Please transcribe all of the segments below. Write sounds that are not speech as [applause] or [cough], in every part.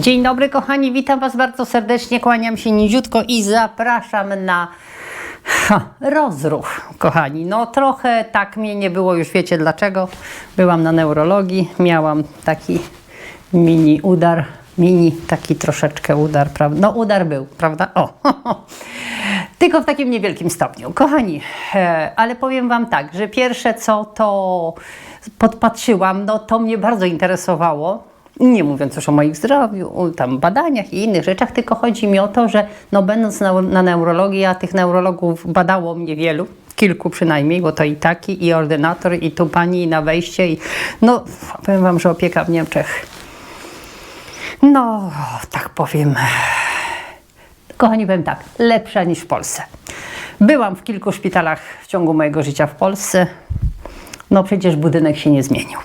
Dzień dobry kochani, witam Was bardzo serdecznie, kłaniam się niziutko i zapraszam na ha, rozruch, kochani. No trochę tak mnie nie było, już wiecie dlaczego. Byłam na neurologii, miałam taki mini udar, mini taki troszeczkę udar, prawda? No udar był, prawda? O, [laughs] tylko w takim niewielkim stopniu. Kochani, e, ale powiem Wam tak, że pierwsze co to podpatrzyłam, no to mnie bardzo interesowało. Nie mówiąc już o moich zdrowiu, tam badaniach i innych rzeczach, tylko chodzi mi o to, że no będąc na, na neurologii, a tych neurologów badało mnie wielu, kilku przynajmniej, bo to i taki, i ordynator, i tu pani, i na wejście, i no powiem Wam, że opieka w Niemczech, no tak powiem, kochani, powiem tak, lepsza niż w Polsce. Byłam w kilku szpitalach w ciągu mojego życia w Polsce, no przecież budynek się nie zmienił.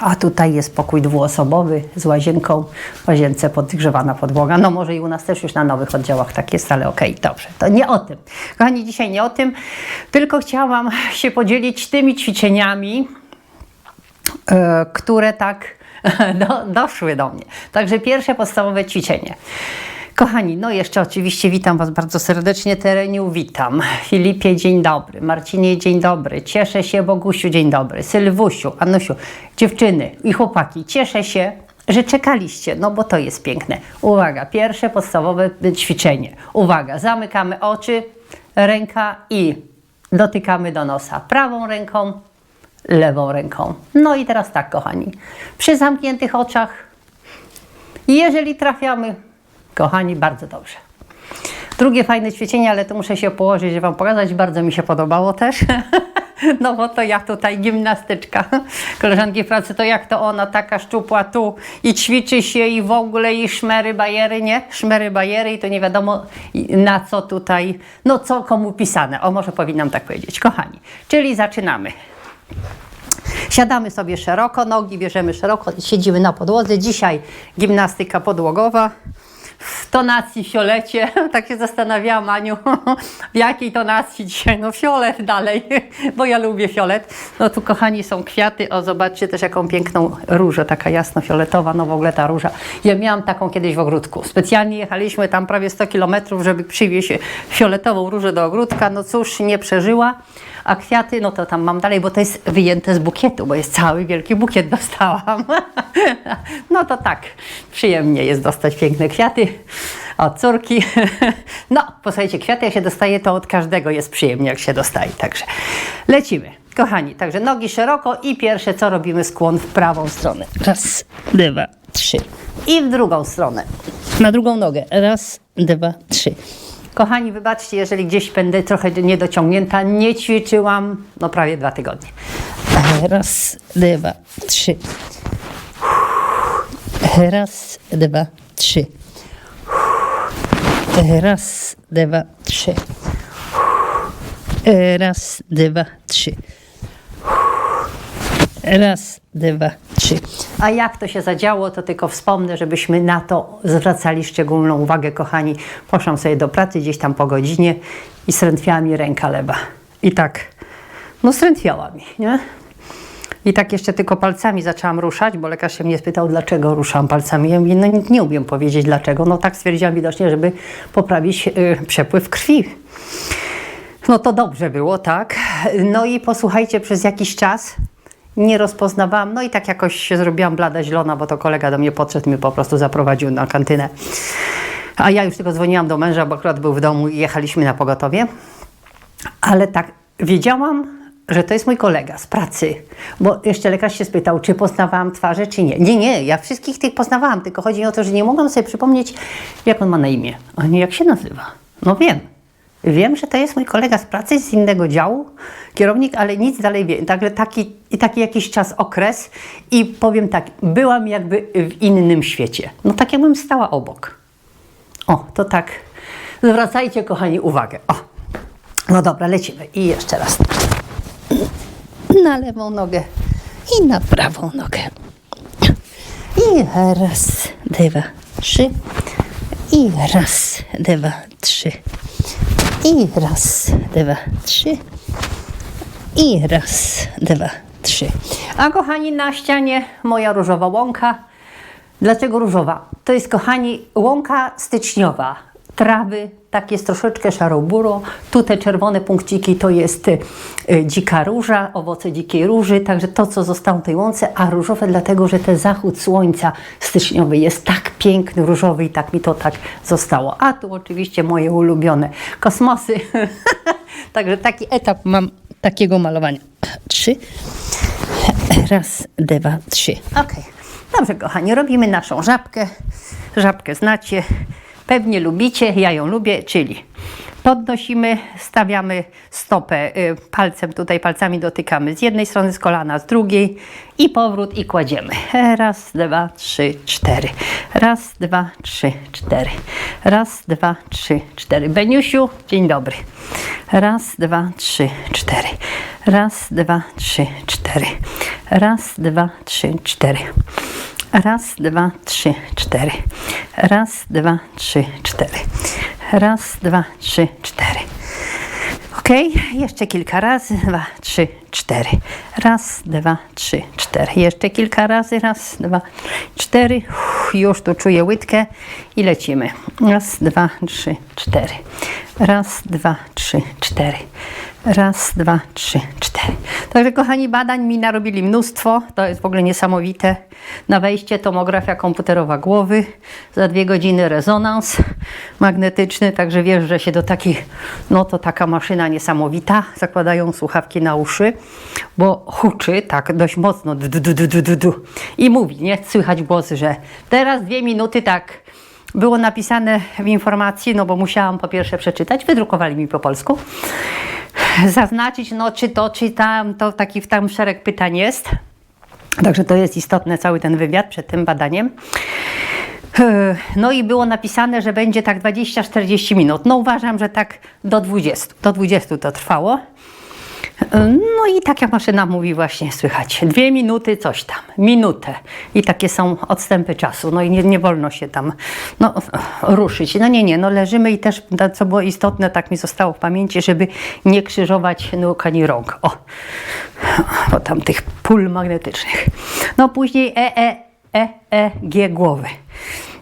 A tutaj jest pokój dwuosobowy z łazienką, w łazience podgrzewana podłoga. No może i u nas też już na nowych oddziałach tak jest, ale okej, dobrze. To nie o tym. Kochani, dzisiaj nie o tym, tylko chciałam się podzielić tymi ćwiczeniami, e, które tak [laughs] do, doszły do mnie. Także pierwsze podstawowe ćwiczenie. Kochani, no jeszcze oczywiście witam Was bardzo serdecznie. Tereniu witam. Filipie, dzień dobry. Marcinie, dzień dobry. Cieszę się, Bogusiu, dzień dobry. Sylwusiu, Anusiu, dziewczyny i chłopaki, cieszę się, że czekaliście, no bo to jest piękne. Uwaga, pierwsze podstawowe ćwiczenie. Uwaga, zamykamy oczy, ręka i dotykamy do nosa prawą ręką, lewą ręką. No i teraz tak, kochani. Przy zamkniętych oczach, jeżeli trafiamy, kochani, bardzo dobrze. Drugie fajne ćwiczenie, ale to muszę się położyć, żeby Wam pokazać. Bardzo mi się podobało też. [laughs] No bo to ja tutaj gimnastyczka. Koleżanki pracy, to jak to ona taka szczupła tu i ćwiczy się i w ogóle i szmery bajery, nie? Szmery bajery i to nie wiadomo na co tutaj, no co komu pisane. O, może powinnam tak powiedzieć. Kochani, czyli zaczynamy. Siadamy sobie szeroko, nogi bierzemy szeroko, siedzimy na podłodze. Dzisiaj gimnastyka podłogowa w tonacji fiolecie. [laughs] Tak się zastanawiałam, Aniu, [laughs] w jakiej tonacji dzisiaj? No fiolet dalej, [laughs] bo ja lubię fiolet. No tu, kochani, są kwiaty. O, zobaczcie też, jaką piękną różę, taka jasno-fioletowa. No w ogóle ta róża. Ja miałam taką kiedyś w ogródku. Specjalnie jechaliśmy tam prawie 100 kilometrów, żeby przywieźć fioletową różę do ogródka. No cóż, nie przeżyła. A kwiaty, no to tam mam dalej, bo to jest wyjęte z bukietu, bo jest cały wielki bukiet dostałam. No to tak, przyjemnie jest dostać piękne kwiaty od córki. [laughs] No, posłuchajcie, kwiaty jak się dostaje, to od każdego jest przyjemnie, jak się dostaje. Także lecimy. Kochani, także nogi szeroko i pierwsze co robimy, skłon w prawą stronę. Raz, dwa, trzy. I w drugą stronę. Na drugą nogę. Raz, dwa, trzy. Kochani, wybaczcie, jeżeli gdzieś będę trochę niedociągnięta. Nie ćwiczyłam, no prawie dwa tygodnie. Raz, dwa, trzy. Raz, dwa, trzy. Raz, dwa, trzy. Raz, dwa, trzy. Raz, dwa, trzy. A jak to się zadziało, to tylko wspomnę, żebyśmy na to zwracali szczególną uwagę, kochani. Poszłam sobie do pracy gdzieś tam po godzinie i srętwiała mi ręka lewa. I tak, no srętwiała mi, nie? I tak jeszcze tylko palcami zaczęłam ruszać, bo lekarz się mnie spytał, dlaczego ruszam palcami. Ja mówię, no nie, umiem powiedzieć dlaczego. No tak stwierdziłam widocznie, żeby poprawić y, przepływ krwi. No to dobrze było, tak. No i posłuchajcie, przez jakiś czas nie rozpoznawałam, no i tak jakoś się zrobiłam blada zielona, bo to kolega do mnie podszedł mnie po prostu zaprowadził na kantynę. A ja już tylko dzwoniłam do męża, bo akurat był w domu i jechaliśmy na pogotowie. Ale tak, wiedziałam, że to jest mój kolega z pracy, bo jeszcze lekarz się spytał, czy poznawałam twarze, czy nie. Nie, nie, ja wszystkich tych poznawałam, tylko chodzi mi o to, że nie mogłam sobie przypomnieć, jak on ma na imię. A nie, jak się nazywa. No wiem. Wiem, że to jest mój kolega z pracy, z innego działu, kierownik, ale nic dalej wiem. Także taki, taki jakiś czas, okres i powiem tak, byłam jakby w innym świecie. No tak jakbym stała obok. O, to tak. Zwracajcie, kochani, uwagę. O. No dobra, lecimy. I jeszcze raz. [clears throat] Na lewą nogę i na prawą nogę. I raz, dwa, trzy. I raz, dwa, trzy. I raz, dwa, trzy. I raz, dwa, trzy. A kochani, na ścianie moja różowa łąka. Dlaczego różowa? To jest, kochani, łąka styczniowa. Trawy, tak jest troszeczkę szaro-buro. Tu te czerwone punkciki to jest y, dzika róża, owoce dzikiej róży, także to, co zostało w tej łące, a różowe dlatego, że ten zachód słońca styczniowy jest tak piękny, różowy i tak mi to tak zostało. A tu oczywiście moje ulubione kosmosy. [laughs] także taki etap mam takiego malowania. Trzy. Raz, dwa, trzy. Okej. Dobrze, kochani, robimy naszą żabkę. Żabkę znacie, pewnie lubicie, ja ją lubię, czyli podnosimy, stawiamy stopę y, palcem, tutaj palcami dotykamy z jednej strony z kolana, z drugiej i powrót i kładziemy. Raz, dwa, trzy, cztery. Raz, dwa, trzy, cztery. Raz, dwa, trzy, cztery. Beniusiu, dzień dobry. Raz, dwa, trzy, cztery. Raz, dwa, trzy, cztery. Raz, dwa, trzy, cztery. Raz, dwa, trzy, cztery. Raz, dwa, trzy, cztery. Raz, dwa, trzy, cztery. Ok, jeszcze kilka razy. Dwa, trzy, cztery. Raz, dwa, trzy, cztery. Jeszcze kilka razy. Raz, dwa, cztery. Uff, już tu czuję łydkę i lecimy. Raz, dwa, trzy, cztery. Raz, dwa, trzy, cztery. Raz, dwa, trzy, cztery. Także kochani, badań mi narobili mnóstwo. To jest w ogóle niesamowite. Na wejście tomografia komputerowa głowy. Za dwie godziny rezonans magnetyczny. Także wiesz, że się do takich, no to taka maszyna niesamowita. Zakładają słuchawki na uszy, bo huczy tak dość mocno. Du, du, du, du, du. I mówi, nie? Słychać głosy, że teraz dwie minuty tak było napisane w informacji, no bo musiałam po pierwsze przeczytać, wydrukowali mi po polsku, zaznaczyć, no czy to, czy tam, to taki tam szereg pytań jest. Także to jest istotne, cały ten wywiad przed tym badaniem. Yy, No i było napisane, że będzie tak 20-40 minut. No uważam, że tak do 20. Do 20 to trwało. No i tak jak maszyna mówi właśnie, słychać, dwie minuty, coś tam, minutę. I takie są odstępy czasu, no i nie, nie wolno się tam no, ruszyć. No nie, nie, no leżymy i też, to, co było istotne, tak mi zostało w pamięci, żeby nie krzyżować nóg ani rąk. O, bo tam tych pól magnetycznych. No później E, E, E, E, G głowy.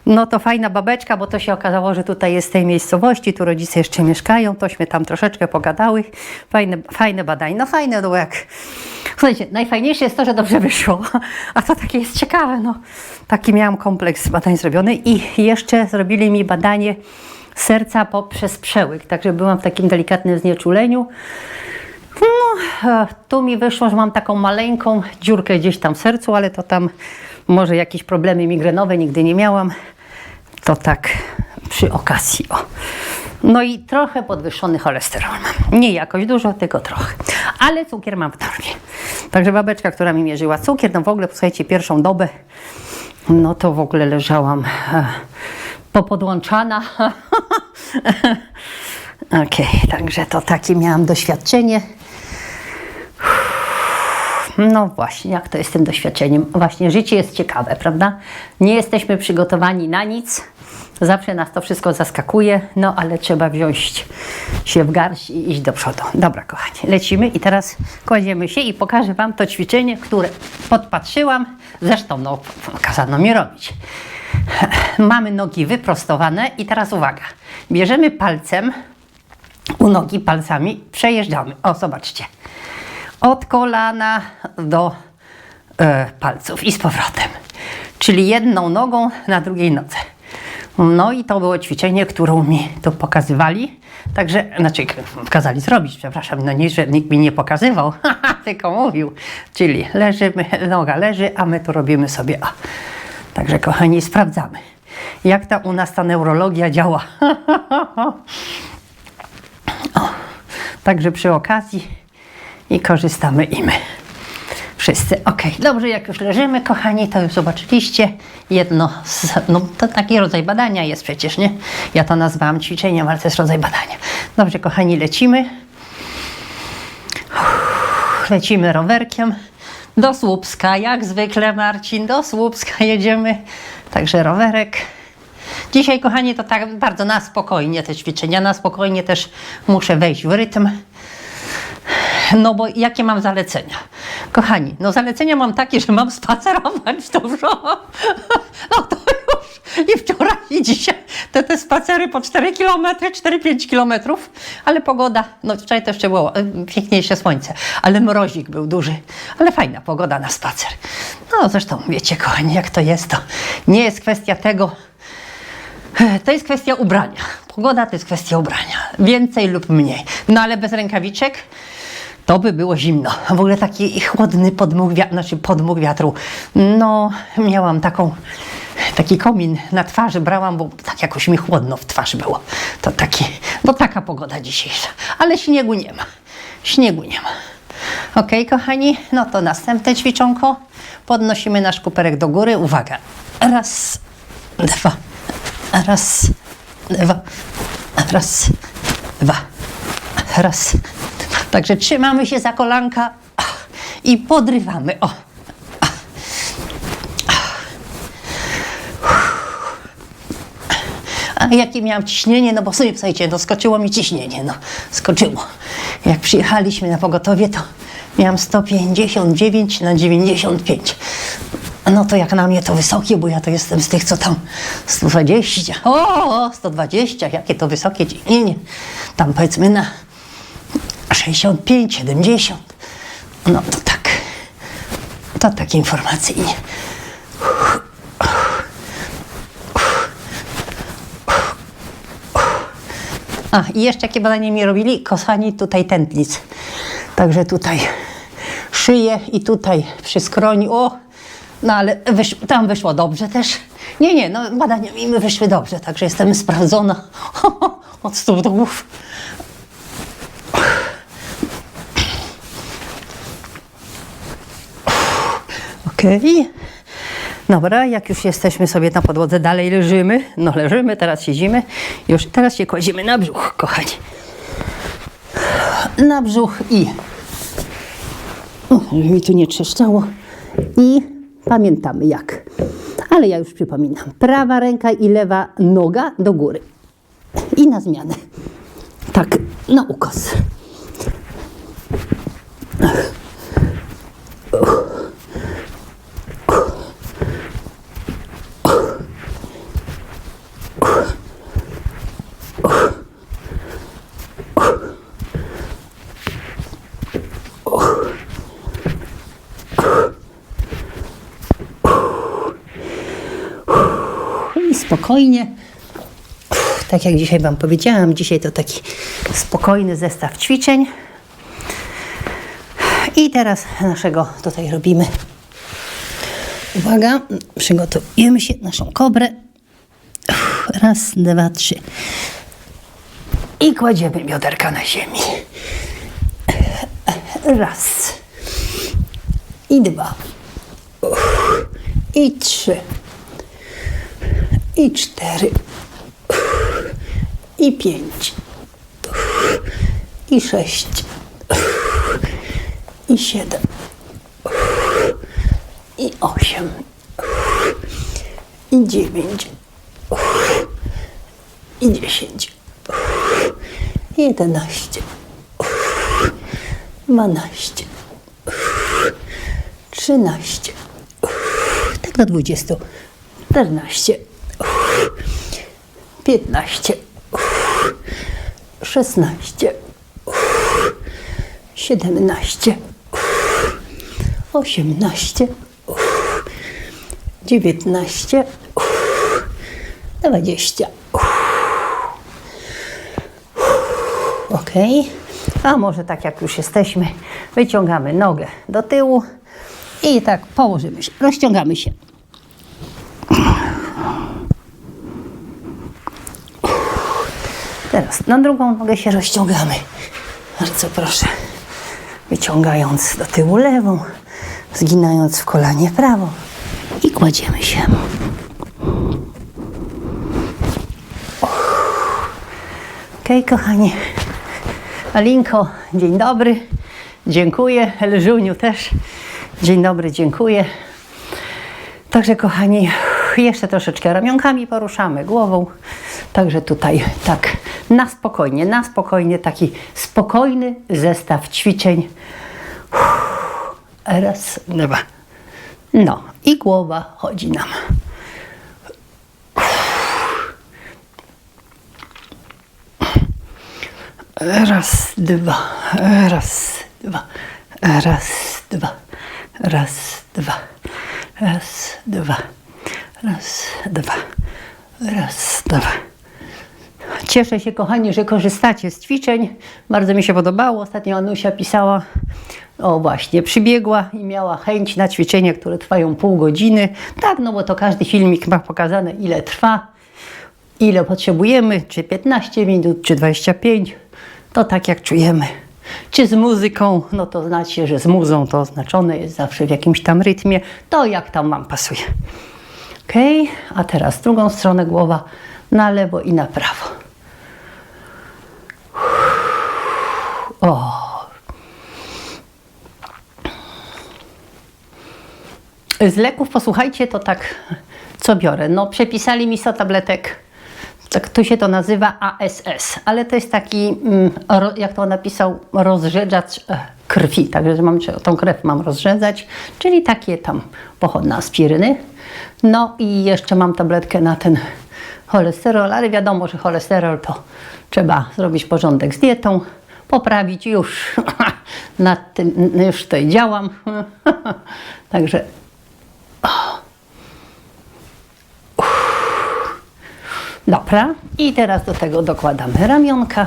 No to fajna babeczka, bo to się okazało, że tutaj jest z tej miejscowości, tu rodzice jeszcze mieszkają, tośmy tam troszeczkę pogadały. Fajne, fajne badanie. No fajne, no jak... Słuchajcie, najfajniejsze jest to, że dobrze wyszło, a to takie jest ciekawe, no. Taki miałam kompleks badań zrobiony i jeszcze zrobili mi badanie serca poprzez przełyk, także byłam w takim delikatnym znieczuleniu. No, tu mi wyszło, że mam taką maleńką dziurkę gdzieś tam w sercu, ale to tam może jakieś problemy migrenowe nigdy nie miałam. To tak przy okazji. O. No i trochę podwyższony cholesterol mam. Nie jakoś dużo, tylko trochę. Ale cukier mam w normie. Także babeczka, która mi mierzyła cukier, no w ogóle, posłuchajcie, pierwszą dobę, no to w ogóle leżałam e, popodłączana. [laughs] Okej, także to takie miałam doświadczenie. No właśnie, jak to jest z tym doświadczeniem? Właśnie życie jest ciekawe, prawda? Nie jesteśmy przygotowani na nic. Zawsze nas to wszystko zaskakuje, no ale trzeba wziąć się w garść i iść do przodu. Dobra, kochani, lecimy i teraz kładziemy się i pokażę Wam to ćwiczenie, które podpatrzyłam. Zresztą, no, kazano mi robić. Mamy nogi wyprostowane i teraz uwaga. Bierzemy palcem u nogi palcami, przejeżdżamy. O, zobaczcie od kolana do e, palców i z powrotem. Czyli jedną nogą na drugiej nodze. No i to było ćwiczenie, którą mi to pokazywali. Także, znaczy kazali zrobić, przepraszam, no nie, że nikt mi nie pokazywał, [laughs] tylko mówił. Czyli leżymy, noga leży, a my to robimy sobie. O. Także kochani, sprawdzamy, jak ta u nas ta neurologia działa. [laughs] o. Także przy okazji i korzystamy i my. Wszyscy. Ok, dobrze, jak już leżymy, kochani, to już zobaczyliście jedno z, no to taki rodzaj badania jest przecież, nie? Ja to nazwałam ćwiczeniem, ale to jest rodzaj badania. Dobrze, kochani, lecimy. Uff, Lecimy rowerkiem do Słupska, jak zwykle Marcin, do Słupska jedziemy. Także rowerek. Dzisiaj, kochani, to tak bardzo na spokojnie te ćwiczenia, na spokojnie też muszę wejść w rytm. No bo jakie mam zalecenia? Kochani, no zalecenia mam takie, że mam spacerować dużo. [laughs] No to już i wczoraj i dzisiaj te, te spacery po 4 km, 4-5 km, ale pogoda, no wczoraj też jeszcze było e, piękniejsze słońce, ale mrozik był duży, ale fajna pogoda na spacer. No zresztą wiecie kochani, jak to jest, to nie jest kwestia tego, e, to jest kwestia ubrania. Pogoda to jest kwestia ubrania. Więcej lub mniej. No ale bez rękawiczek to by było zimno. W ogóle taki chłodny podmuch, wia- znaczy podmuch wiatru. No, miałam taką, taki komin na twarzy brałam, bo tak jakoś mi chłodno w twarz było. To taki, no taka pogoda dzisiejsza. Ale śniegu nie ma. Śniegu nie ma. Okej, kochani, no to następne ćwiczonko. Podnosimy nasz kuperek do góry. Uwaga. Raz, dwa, raz, dwa, raz, dwa, raz. Także trzymamy się za kolanka i podrywamy. O. A jakie miałam ciśnienie, no bo sobie słuchajcie, no skoczyło mi ciśnienie, no skoczyło. Jak przyjechaliśmy na pogotowie, to miałam 159 na 95. No to jak na mnie to wysokie, bo ja to jestem z tych, co tam 120. O, 120, jakie to wysokie ciśnienie. Tam powiedzmy na 65, 70. No to tak. To tak informacyjnie. A, i jeszcze jakie badanie mi robili? Kochani, tutaj tętnic. Także tutaj szyję i tutaj przy skroni. O, no ale wysz, tam wyszło dobrze też. Nie, nie, no badania mi wyszły dobrze, także jestem sprawdzona [laughs] od stóp do głów. Okej. Dobra, jak już jesteśmy sobie na podłodze, dalej leżymy. No leżymy, teraz siedzimy. Już teraz się kładziemy na brzuch, kochani. Na brzuch i... O, żeby mi tu nie trzeszczało. I pamiętamy jak. Ale ja już przypominam. Prawa ręka i lewa noga do góry. I na zmianę. Tak, na ukos. i spokojnie. Tak jak dzisiaj Wam powiedziałam, dzisiaj to taki spokojny zestaw ćwiczeń. I teraz naszego tutaj robimy. Uwaga, przygotujemy się naszą kobrę. Raz, dwa, trzy. I kładziemy bioderka na ziemi. Raz. I dwa. I trzy i cztery, i pięć, i sześć, i siedem, i osiem, i dziewięć, i dziesięć, i jedenaście, dwanaście, trzynaście, tak do dwudziestu, czternaście, piętnaście, szesnaście, siedemnaście, osiemnaście, dziewiętnaście, dwadzieścia. Ok. A może tak jak już jesteśmy, wyciągamy nogę do tyłu i tak położymy się, rozciągamy się. Teraz na drugą nogę się rozciągamy. Bardzo proszę. Wyciągając do tyłu lewą, zginając w kolanie prawą i kładziemy się. Okej, kochani. Alinko, dzień dobry. Dziękuję. Elżuniu też. Dzień dobry, dziękuję. Także kochani, jeszcze troszeczkę ramionkami poruszamy, głową. Także tutaj tak na spokojnie, na spokojnie, taki spokojny zestaw ćwiczeń. Raz, dwa. No i głowa chodzi nam. Raz, dwa, raz, dwa, raz, dwa, raz, dwa, raz, dwa, raz, dwa, raz, dwa. Cieszę się, kochani, że korzystacie z ćwiczeń. Bardzo mi się podobało. Ostatnio Anusia pisała, o właśnie, przybiegła i miała chęć na ćwiczenia, które trwają pół godziny. Tak, no bo to każdy filmik ma pokazane, ile trwa, ile potrzebujemy, czy 15 minut, czy 25. To tak jak czujemy. Czy z muzyką, no to znacie, że z muzą to oznaczone jest zawsze w jakimś tam rytmie. To jak tam Wam pasuje. Ok, a teraz drugą stronę głowa na lewo i na prawo. O. Z leków posłuchajcie, to tak co biorę. No przepisali mi 100 tabletek. Tak tu się to nazywa ASS, ale to jest taki, mm, jak to napisał, rozrzedzacz e, krwi. Także że mam, tą krew mam rozrzedzać, czyli takie tam pochodne aspiryny. No i jeszcze mam tabletkę na ten cholesterol, ale wiadomo, że cholesterol to trzeba zrobić porządek z dietą, poprawić już. [laughs] Nad tym już tutaj działam. [laughs] Także Dobra, i teraz do tego dokładamy ramionka.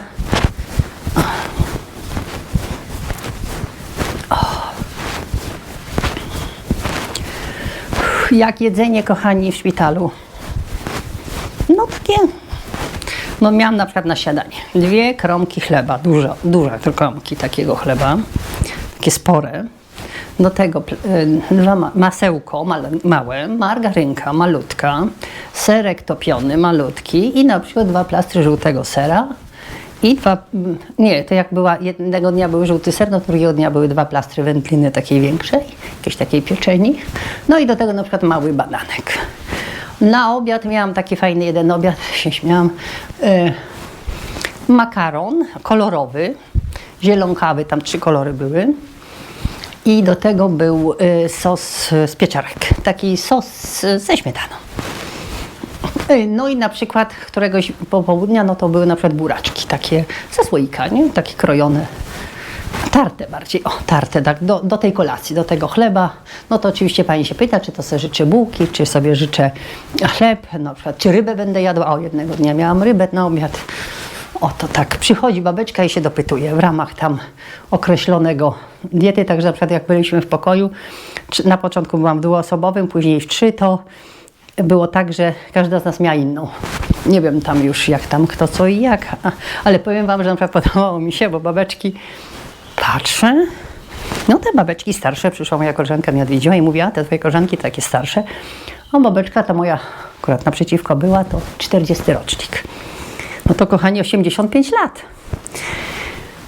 Jak jedzenie, kochani, w szpitalu? No takie, no miałam na przykład na śniadanie dwie kromki chleba, dużo, duże kromki takiego chleba, takie spore. Do tego y, dwa ma- masełko małe, margarynka malutka, serek topiony malutki i na przykład dwa plastry żółtego sera dwa, nie, to jak była, jednego dnia był żółty ser, no drugiego dnia były dwa plastry wędliny takiej większej, jakiejś takiej pieczeni, no i do tego na przykład mały bananek. Na obiad miałam taki fajny jeden obiad, [laughs] się śmiałam, y, makaron kolorowy, zielonkawy, tam trzy kolory były. I do tego był y, sos z pieczarek, taki sos ze śmietaną. Y, No i na przykład któregoś popołudnia, no to były na przykład buraczki, takie ze słoika, nie? Takie krojone, tarte bardziej, o tarte, tak, do, do tej kolacji, do tego chleba. No to oczywiście pani się pyta, czy to sobie życzę bułki, czy sobie życzę chleb, na przykład, czy rybę będę jadła. O, jednego dnia miałam rybę na obiad. O, to tak, przychodzi babeczka i się dopytuje w ramach tam określonego diety, także na przykład jak byliśmy w pokoju, na początku byłam w dwuosobowym, później w trzy, to było tak, że każda z nas miała inną. Nie wiem tam już jak tam, kto co i jak, ale powiem wam, że na przykład podobało mi się, bo babeczki, patrzę, no te babeczki starsze, przyszła moja koleżanka mnie odwiedziła i mówiła, te twoje koleżanki takie starsze, a babeczka ta moja akurat naprzeciwko była, to 40 rocznik. No to kochani 85 lat.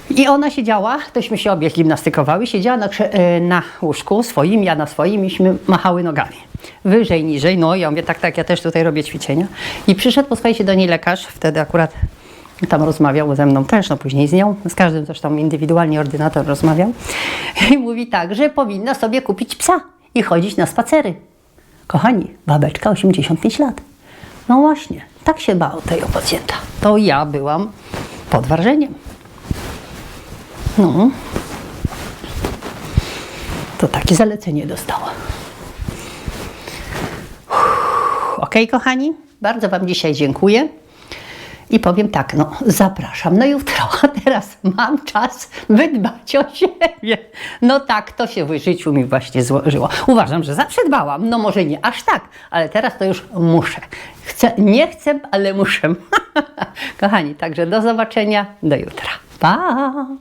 I ona siedziała, tośmy się obie gimnastykowały, siedziała na, e, na łóżku swoim, ja na swoim, iśmy machały nogami. Wyżej, niżej, no ja mówię, tak, tak, ja też tutaj robię ćwiczenia. I przyszedł, posłuchajcie, do niej lekarz, wtedy akurat tam rozmawiał ze mną też, no później z nią, z każdym zresztą indywidualnie ordynator rozmawiał. [laughs] I mówi tak, że powinna sobie kupić psa i chodzić na spacery. Kochani, babeczka 85 lat. No właśnie, tak się bał tego pacjenta. To ja byłam pod wrażeniem. No. To takie zalecenie dostała. Ok, kochani, bardzo Wam dzisiaj dziękuję. I powiem tak, no zapraszam na jutro, [laughs] a teraz mam czas wydbać o siebie. No tak, to się w życiu mi właśnie złożyło. Uważam, że zawsze dbałam, no może nie aż tak, ale teraz to już muszę. Chcę, nie chcę, ale muszę. [laughs] Kochani, także do zobaczenia, do jutra. Pa!